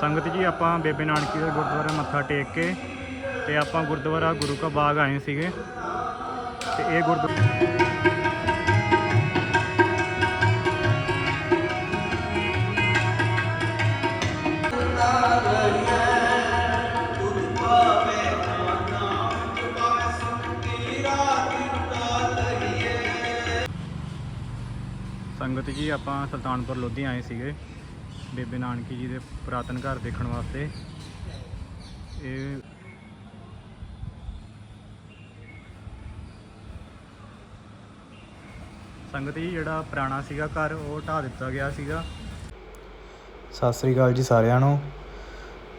ਸੰਗਤ ਜੀ, ਆਪਾਂ ਬੇਬੇ ਨਾਨਕੀ ਦੇ ਗੁਰਦੁਆਰੇ ਮੱਥਾ ਟੇਕ ਕੇ ਤੇ ਆਪਾਂ ਗੁਰਦੁਆਰਾ ਗੁਰੂ ਕਾ ਬਾਗ ਆਏ ਸੀਗੇ। ਤੇ ਇਹ ਗੁਰਦੁਆਰਾ ਸੰਗਤ ਜੀ, ਆਪਾਂ ਸੁਲਤਾਨਪੁਰ ਲੋਧੀ ਆਏ ਸੀਗੇ। ਬੇਬੇ ਨਾਨਕੀ ਜੀ ਦੇ ਪੁਰਾਤਨ ਘਰ ਦੇਖਣ ਵਾਸਤੇ। ਇਹ ਸੰਗਤ ਜੀ ਜਿਹੜਾ ਪੁਰਾਣਾ ਸੀਗਾ ਘਰ, ਉਹ ਢਾਹ ਦਿੱਤਾ ਗਿਆ ਸੀਗਾ। ਸਤਿ ਸ੍ਰੀ ਅਕਾਲ ਜੀ ਸਾਰਿਆਂ ਨੂੰ।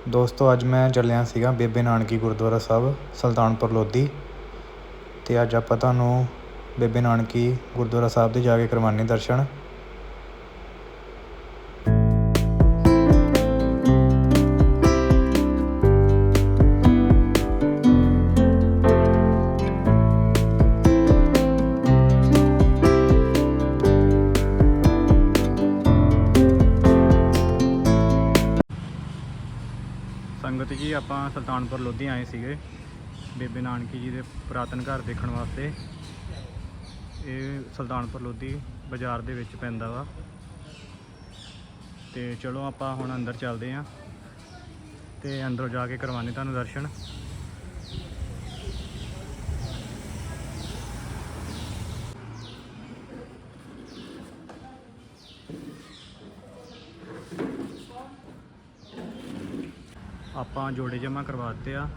ਦੋਸਤੋ, ਅੱਜ ਮੈਂ ਚੱਲਿਆ ਸੀਗਾ ਬੇਬੇ ਨਾਨਕੀ ਗੁਰਦੁਆਰਾ ਸਾਹਿਬ, ਸੁਲਤਾਨਪੁਰ ਲੋਧੀ। ਤੇ ਅੱਜ ਆਪਾਂ ਤੁਹਾਨੂੰ ਬੇਬੇ ਨਾਨਕੀ ਗੁਰਦੁਆਰਾ ਸਾਹਿਬ ਦੇ ਜਾ ਕੇ ਕਰਵਾਉਣੇ ਦਰਸ਼ਨ ਜੀ, ਆਪਾਂ ਸੁਲਤਾਨਪੁਰ ਲੋਧੀ ਆਏ ਸੀਗੇ, ਬੇਬੇ ਨਾਨਕੀ ਜੀ ਦੇ ਪੁਰਾਤਨ ਘਰ ਦੇਖਣ ਵਾਸਤੇ। ਇਹ ਸੁਲਤਾਨਪੁਰ ਲੋਧੀ ਬਾਜ਼ਾਰ ਦੇ ਵਿੱਚ ਪੈਂਦਾ ਵਾ। ਤੇ ਚਲੋ ਆਪਾਂ ਹੁਣ ਅੰਦਰ ਚੱਲਦੇ ਆਂ। ਤੇ ਅੰਦਰੋਂ ਜਾ ਕੇ ਕਰਵਾਣੇ ਤੁਹਾਨੂੰ ਦਰਸ਼ਨ। ਆਪਾਂ ਜੋੜੇ ਜਮ੍ਹਾਂ ਕਰਵਾ ਦਿੱਤੇ ਆ।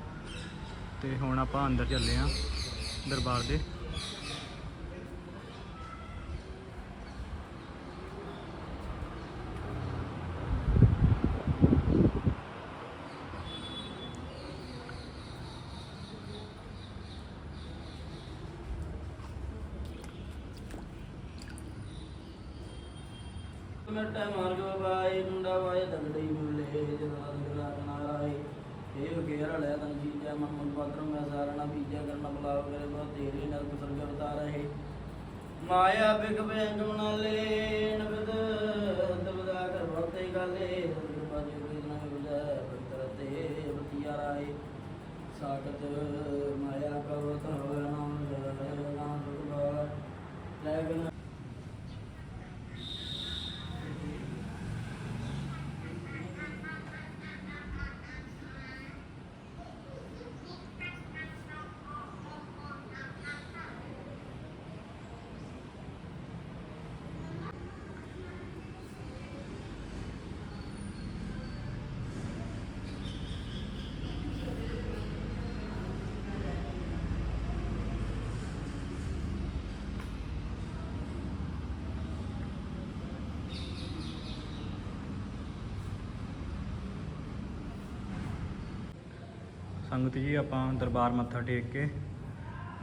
ਤੇ ਹੁਣ ਆਪਾਂ ਅੰਦਰ ਚੱਲੇ ਆ ਦਰਬਾਰ ਦੇ। ਮਿੱਟਾ ਮਾਰਗ ਵਾਏ ਮੁੰਡਾ ਵਾਏ ਦਗੜੀ ਮੁੱਲੇ ਜਦਾ ਇਹ ਗੇਰ ਲੈ ਤਨ ਜੀਜਾ ਮਨ ਪਾਤਰ, ਮੈਂ ਸਾਰਣਾ ਬੀਜਾ ਕਰਨਾ ਬਲਾਵ ਕਰੇ ਬਾ ਤੇਰੀ ਨਰਕ ਸਰਗ ਅਵਤਾਰ ਰਹੇ। ਮਾਇਆ ਬਿਗ ਬੈਂਗ ਮਨਾਲੇ ਨਬਦ ਦਬਦਾ ਕਰ ਬਹੁਤੇ ਗਾਲੇ। ਕਿਰਪਾ ਜੀ ਕੋਈ ਨਾ ਬੁਝੈ ਬੰਤਰ ਤੇ ਬਤੀਆ ਰਾਏ। ਸਾਖਤ ਮਾਇਆ ਕਵਤ ਸੰਗਤ ਜੀ, ਆਪਾਂ ਦਰਬਾਰ ਮੱਥਾ ਟੇਕ ਕੇ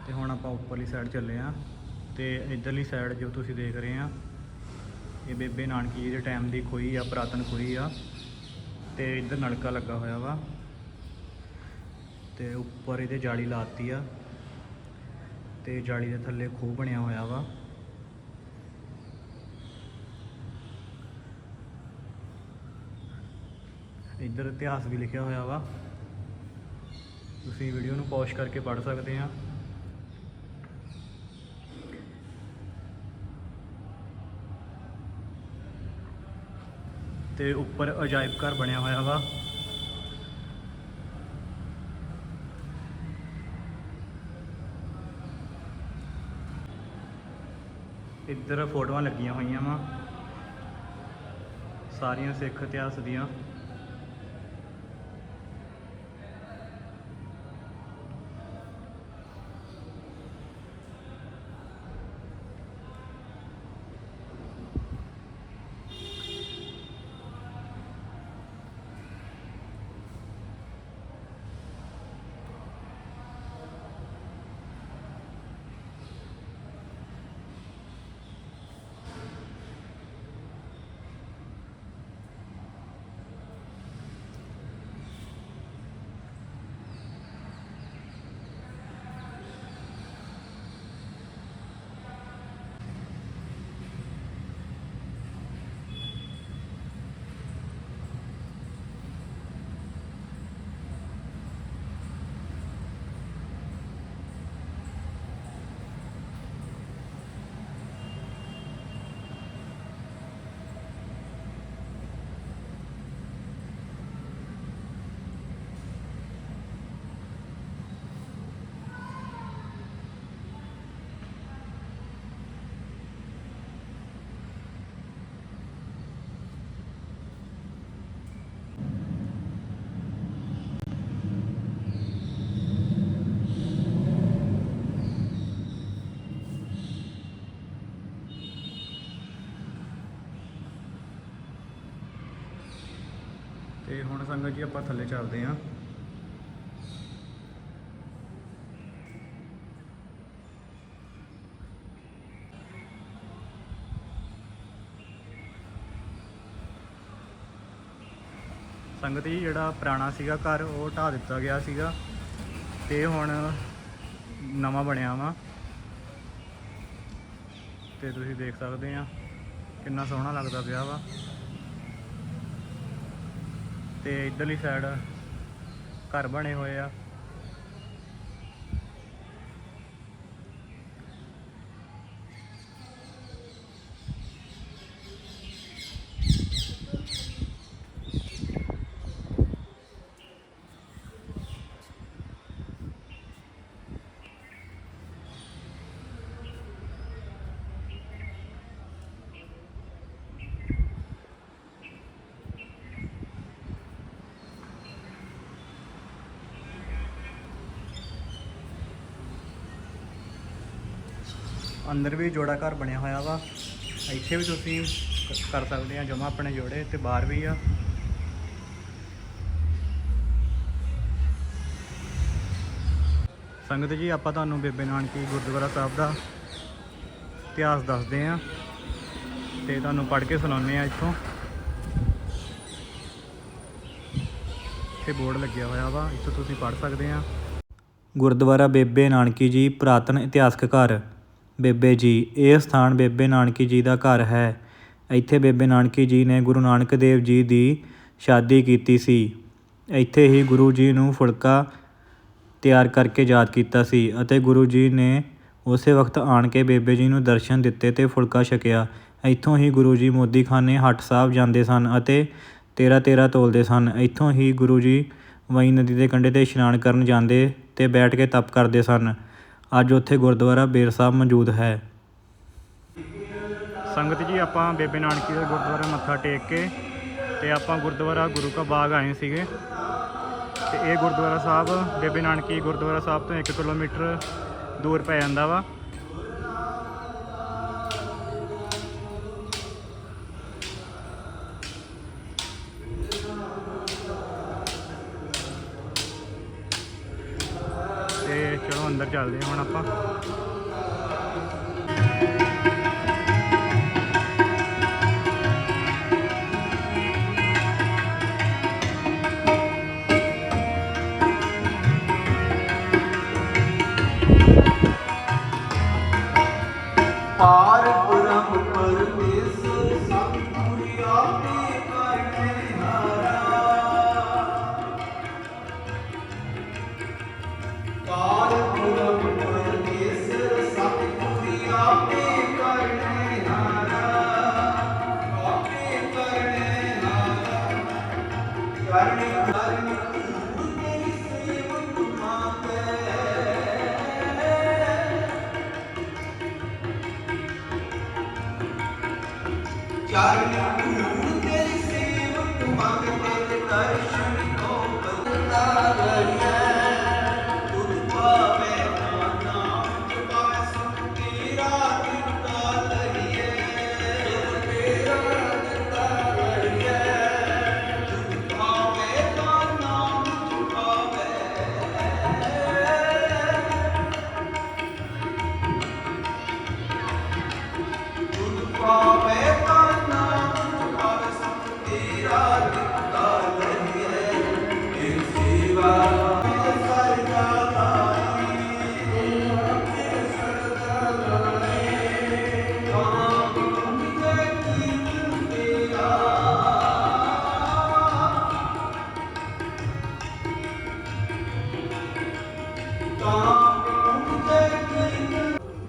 ਤੇ ਹੁਣ ਆਪਾਂ ਉੱਪਰਲੀ ਸਾਈਡ ਚੱਲੇ ਆ ਤੇ ਇਧਰਲੀ ਸਾਈਡ ਜੋ ਤੁਸੀਂ ਦੇਖ ਰਹੇ ਆ, ਇਹ ਬੇਬੇ ਨਾਨਕੀ ਜੀ ਦੇ ਟਾਈਮ ਦੀ ਖੋਈ ਆ, ਪੁਰਾਤਨ ਖੋਈ ਆ ਤੇ ਇੱਧਰ ਨਲਕਾ ਲੱਗਾ ਹੋਇਆ ਵਾ ਤੇ ਉੱਪਰ ਇਹਦੇ ਜਾਲੀ ਲਾਤੀ ਆ ਤੇ ਜਾਲੀ ਦੇ ਥੱਲੇ ਖੂਹ ਬਣਿਆ ਹੋਇਆ ਵਾ। ਇੱਧਰ ਇਤਿਹਾਸ ਵੀ ਲਿਖਿਆ ਹੋਇਆ ਵਾ। ਤੁਸੀਂ ਵੀਡੀਓ ਨੂੰ ਪੌਜ਼ ਕਰਕੇ ਪੜ੍ਹ ਸਕਦੇ ਆ। ਤੇ ਉੱਪਰ ਅਜਾਇਬ ਘਰ ਬਣਿਆ ਹੋਇਆ ਵਾ। ਇੱਧਰ ਫੋਟੋਆਂ ਲੱਗੀਆਂ ਹੋਈਆਂ ਵਾ। ਸਾਰੀਆਂ ਸਿੱਖ ਇਤਿਹਾਸ ਦੀਆਂ। ਸੰਗਤ ਜੀ, ਆਪਾਂ ਥੱਲੇ ਚੱਲਦੇ ਆਂ ਸੰਗਤ ਜੀ, ਜਿਹੜਾ ਪੁਰਾਣਾ ਸੀਗਾ ਘਰ, ਉਹ ਢਾਹ ਦਿੱਤਾ ਗਿਆ ਸੀਗਾ ਤੇ ਹੁਣ ਨਵਾਂ ਬਣਿਆ ਵਾ। ਤੇ ਤੁਸੀਂ ਦੇਖ ਸਕਦੇ ਆ ਕਿੰਨਾ ਸੋਹਣਾ ਲੱਗਦਾ ਪਿਆ ਵਾ। ਤੇ ਇਧਰਲੀ ਸਾਈਡ ਘਰ ਬਣੇ ਹੋਏ ਆ। ਅੰਦਰ ਵੀ ਜੋੜਾ ਘਰ ਬਣਿਆ ਹੋਇਆ ਵਾ। ਇੱਥੇ ਵੀ ਤੁਸੀਂ ਕਰ ਸਕਦੇ ਆ, ਜਮਾ ਆਪਣੇ ਜੋੜੇ ਤੇ ਬਾਹਰ ਵੀ ਆ। ਸੰਗਤ ਜੀ, ਆਪਾਂ ਤੁਹਾਨੂੰ ਬੇਬੇ ਨਾਨਕੀ ਗੁਰਦੁਆਰਾ ਸਾਹਿਬ ਦਾ ਇਤਿਹਾਸ ਦੱਸਦੇ ਆ ਤੇ ਤੁਹਾਨੂੰ ਪੜ੍ਹ ਕੇ ਸੁਣਾਉਂਦੇ ਆ ਇੱਥੋਂ। ਇੱਥੇ ਬੋਰਡ ਲੱਗਿਆ ਹੋਇਆ ਵਾ, ਇੱਥੋਂ ਤੁਸੀਂ ਪੜ੍ਹ ਸਕਦੇ ਆ। ਗੁਰਦੁਆਰਾ ਬੇਬੇ ਨਾਨਕੀ ਜੀ, ਪੁਰਾਤਨ ਇਤਿਹਾਸਕ ਘਰ। ਬੇਬੇ ਜੀ, ਇਹ ਸਥਾਨ ਬੇਬੇ ਨਾਨਕੀ ਜੀ ਦਾ ਘਰ ਹੈ। ਇੱਥੇ ਬੇਬੇ ਨਾਨਕੀ ਜੀ ਨੇ ਗੁਰੂ ਨਾਨਕ ਦੇਵ ਜੀ ਦੀ ਸ਼ਾਦੀ ਕੀਤੀ ਸੀ। ਇੱਥੇ ਹੀ ਗੁਰੂ ਜੀ ਨੂੰ ਫੁਲਕਾ ਤਿਆਰ ਕਰਕੇ ਯਾਦ ਕੀਤਾ ਸੀ ਅਤੇ ਗੁਰੂ ਜੀ ਨੇ ਉਸੇ ਵਕਤ ਆਣ ਕੇ ਬੇਬੇ ਜੀ ਨੂੰ ਦਰਸ਼ਨ ਦਿੱਤੇ ਤੇ ਫੁਲਕਾ ਛਕਿਆ। ਇੱਥੋਂ ਹੀ ਗੁਰੂ ਜੀ ਮੋਦੀਖਾਨੇ ਹੱਟ ਸਾਹਿਬ ਜਾਂਦੇ ਸਨ ਅਤੇ ਤੇਰਾ ਤੇਰਾ ਤੋਲਦੇ ਸਨ। ਇੱਥੋਂ ਹੀ ਗੁਰੂ ਜੀ ਵਈ ਨਦੀ ਦੇ ਕੰਢੇ ਤੇ ਇਸ਼ਨਾਨ ਕਰਨ ਜਾਂਦੇ ਤੇ ਬੈਠ ਕੇ ਤਪ ਕਰਦੇ ਸਨ। ਅੱਜ ਉੱਥੇ ਗੁਰਦੁਆਰਾ ਬੇਰ ਸਾਹਿਬ ਮੌਜੂਦ ਹੈ। ਸੰਗਤ ਜੀ, ਆਪਾਂ ਬੇਬੇ ਨਾਨਕੀ ਦੇ ਗੁਰਦੁਆਰਾ ਮੱਥਾ ਟੇਕ ਕੇ ਤੇ ਆਪਾਂ ਗੁਰਦੁਆਰਾ ਗੁਰੂ ਕਾ ਬਾਗ ਆਏ ਸੀਗੇ। ਤੇ ਇਹ ਗੁਰਦੁਆਰਾ ਸਾਹਿਬ, ਬੇਬੇ ਨਾਨਕੀ ਗੁਰਦੁਆਰਾ ਸਾਹਿਬ ਤੋਂ 1 ਕਿਲੋਮੀਟਰ ਦੂਰ ਪੈ ਜਾਂਦਾ ਵਾ। ਅੰਦਰ ਚੱਲਦੇ ਹਾਂ ਹੁਣ ਆਪਾਂ।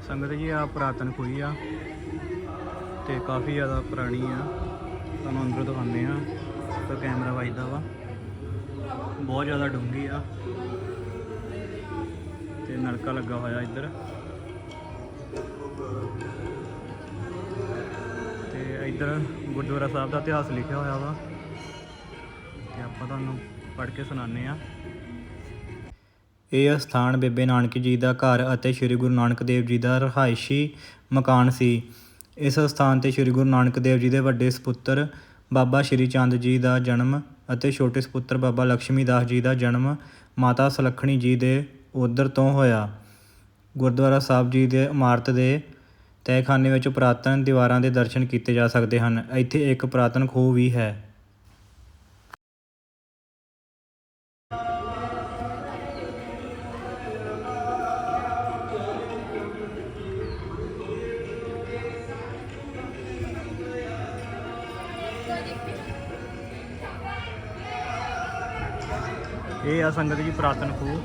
ਸੰਗਤ ਜੀ ਆ ਪੁਰਾਤਨ ਖੂਹੀ ਆ ਤੇ ਕਾਫੀ ਜ਼ਿਆਦਾ ਪੁਰਾਣੀ ਆ। ਤੁਹਾਨੂੰ ਅੰਦਰ ਦਿਖਾਉਂਦੇ ਆ, ਤਾਂ ਕੈਮਰਾ ਵੱਜਦਾ ਵਾ। ਬਹੁਤ ਜ਼ਿਆਦਾ ਡੂੰਘੀ ਆ ਤੇ ਨਲਕਾ ਲੱਗਾ ਹੋਇਆ ਇੱਧਰ। ਤੇ ਇੱਧਰ ਗੁਰਦੁਆਰਾ ਸਾਹਿਬ ਦਾ ਇਤਿਹਾਸ ਲਿਖਿਆ ਹੋਇਆ ਵਾ ਤੇ ਆਪਾਂ ਤੁਹਾਨੂੰ ਪੜ੍ਹ ਕੇ ਸੁਣਾਉਂਦੇ ਆ। ਇਹ ਅਸਥਾਨ ਬੇਬੇ ਨਾਨਕ ਜੀ ਦਾ ਘਰ ਅਤੇ ਸ੍ਰੀ ਗੁਰੂ ਨਾਨਕ ਦੇਵ ਜੀ ਦਾ ਰਹਾਇਸ਼ੀ ਮਕਾਨ ਸੀ। ਇਸ ਸਥਾਨ ਤੇ ਸ੍ਰੀ ਗੁਰੂ ਨਾਨਕ ਦੇਵ ਜੀ ਦੇ ਵੱਡੇ ਸੁਪੁੱਤਰ ਬਾਬਾ ਸ਼੍ਰੀ ਚੰਦ ਜੀ ਦਾ ਜਨਮ ਅਤੇ ਛੋਟੇ ਸੁਪੁੱਤਰ ਬਾਬਾ ਲక్ష్ਮੀ ਦਾਸ ਜੀ ਦਾ ਜਨਮ ਮਾਤਾ ਸੁਲੱਖਣੀ ਜੀ ਦੇ ਉਦਰ ਤੋਂ ਹੋਇਆ। ਗੁਰਦੁਆਰਾ ਸਾਹਿਬ ਜੀ ਦੇ ਇਮਾਰਤ ਦੇ ਤਹਿਖਾਨੇ ਵਿੱਚ ਪੁਰਾਤਨ ਦੀਵਾਰਾਂ ਦੇ ਦਰਸ਼ਨ ਕੀਤੇ ਜਾ ਸਕਦੇ ਹਨ। ਇੱਥੇ ਇੱਕ ਪੁਰਾਤਨ ਖੂਹ ਵੀ ਹੈ। ਇਹ ਆ ਸੰਗਤ ਜੀ ਪੁਰਾਤਨ ਖੂਹ।